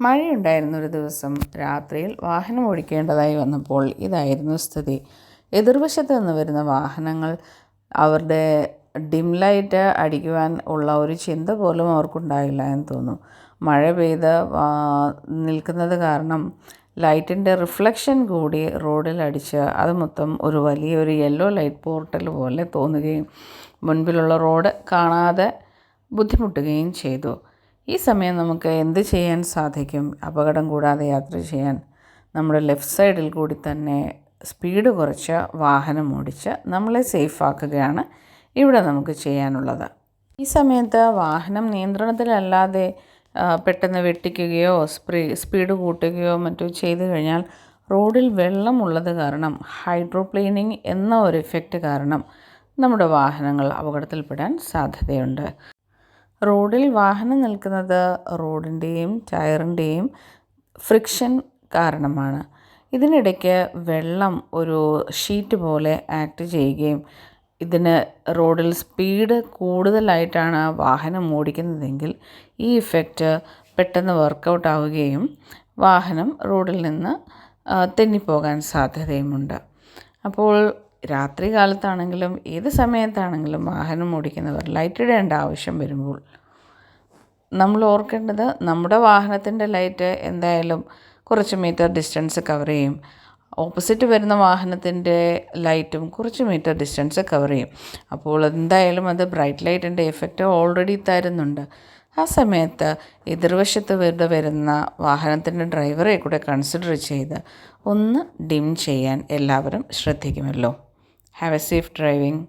മഴയുണ്ടായിരുന്ന ഒരു ദിവസം രാത്രിയിൽ വാഹനം ഓടിക്കേണ്ടതായി വന്നപ്പോൾ ഇതായിരുന്നു സ്ഥിതി. എതിർവശത്ത് നിന്ന് വരുന്ന വാഹനങ്ങൾ അവരുടെ ഡിം ലൈറ്റ് അടിക്കുവാൻ ഉള്ള ഒരു ചിന്ത പോലും അവർക്കുണ്ടായില്ല എന്ന് തോന്നുന്നു. മഴ പെയ്ത് നിൽക്കുന്നത് കാരണം ലൈറ്റിന്റെ റിഫ്ലക്ഷൻ കൂടി റോഡിൽ അടിച്ച് അത് മൊത്തം ഒരു വലിയൊരു യെല്ലോ ലൈറ്റ് പോർട്ടൽ പോലെ തോന്നുകയും മുൻപിലുള്ള റോഡ് കാണാതെ ബുദ്ധിമുട്ടുകയും ചെയ്തു. ഈ സമയം നമുക്ക് എന്ത് ചെയ്യാൻ സാധിക്കും? അപകടം കൂടാതെ യാത്ര ചെയ്യാൻ. നമ്മുടെ ലെഫ്റ്റ് സൈഡിൽ കൂടി തന്നെ സ്പീഡ് കുറച്ച് വാഹനം ഓടിച്ച് നമ്മളെ സേഫ് ആക്കുകയാണ് ഇവിടെ നമുക്ക് ചെയ്യാനുള്ളത്. ഈ സമയത്ത് വാഹനം നിയന്ത്രണത്തിലല്ലാതെ പെട്ടെന്ന് വെട്ടിക്കുകയോ സ്പ്രീ സ്പീഡ് കൂട്ടുകയോ മറ്റോ ചെയ്തു കഴിഞ്ഞാൽ റോഡിൽ വെള്ളമുള്ളത് കാരണം ഹൈഡ്രോപ്ലെയിനിങ് എന്ന ഒരു എഫക്റ്റ് കാരണം നമ്മുടെ വാഹനങ്ങൾ അപകടത്തിൽപ്പെടാൻ സാധ്യതയുണ്ട്. റോഡിൽ വാഹനം നിൽക്കുന്നത് റോഡിന്റെയും ടയറിന്റെയും ഫ്രിക്ഷൻ കാരണമാണ്. ഇതിനിടയ്ക്ക് വെള്ളം ഒരു ഷീറ്റ് പോലെ ആക്ട് ചെയ്യുകയും ഇതിന് റോഡിൽ സ്പീഡ് കൂടുതലായിട്ടാണ് വാഹനം ഓടിക്കുന്നതെങ്കിൽ ഈ ഇഫക്റ്റ് പെട്ടെന്ന് വർക്കൗട്ട് ആവുകയും വാഹനം റോഡിൽ നിന്ന് തെന്നിപ്പോകാൻ സാധ്യതയുമുണ്ട്. അപ്പോൾ രാത്രി കാലത്താണെങ്കിലും ഏത് സമയത്താണെങ്കിലും വാഹനം ഓടിക്കുന്നവർ ലൈറ്റ് ഇടേണ്ട ആവശ്യം വരുമ്പോൾ നമ്മൾ ഓർക്കേണ്ടത് നമ്മുടെ വാഹനത്തിന്റെ ലൈറ്റ് എന്തായാലും കുറച്ച് മീറ്റർ ഡിസ്റ്റൻസ് കവർ ചെയ്യും. ഓപ്പോസിറ്റ് വരുന്ന വാഹനത്തിന്റെ ലൈറ്റും കുറച്ച് മീറ്റർ ഡിസ്റ്റൻസ് കവർ ചെയ്യും. അപ്പോൾ എന്തായാലും അത് ബ്രൈറ്റ് ലൈറ്റിന്റെ എഫക്റ്റ് ഓൾറെഡി തരുന്നുണ്ട്. ആ സമയത്ത് എതിർവശത്ത് വെറുതെ വരുന്ന വാഹനത്തിന്റെ ഡ്രൈവറെ കൂടെ കൺസിഡർ ചെയ്ത് ഒന്ന് ഡിം ചെയ്യാൻ എല്ലാവരും ശ്രദ്ധിക്കുമല്ലോ. Have a safe driving.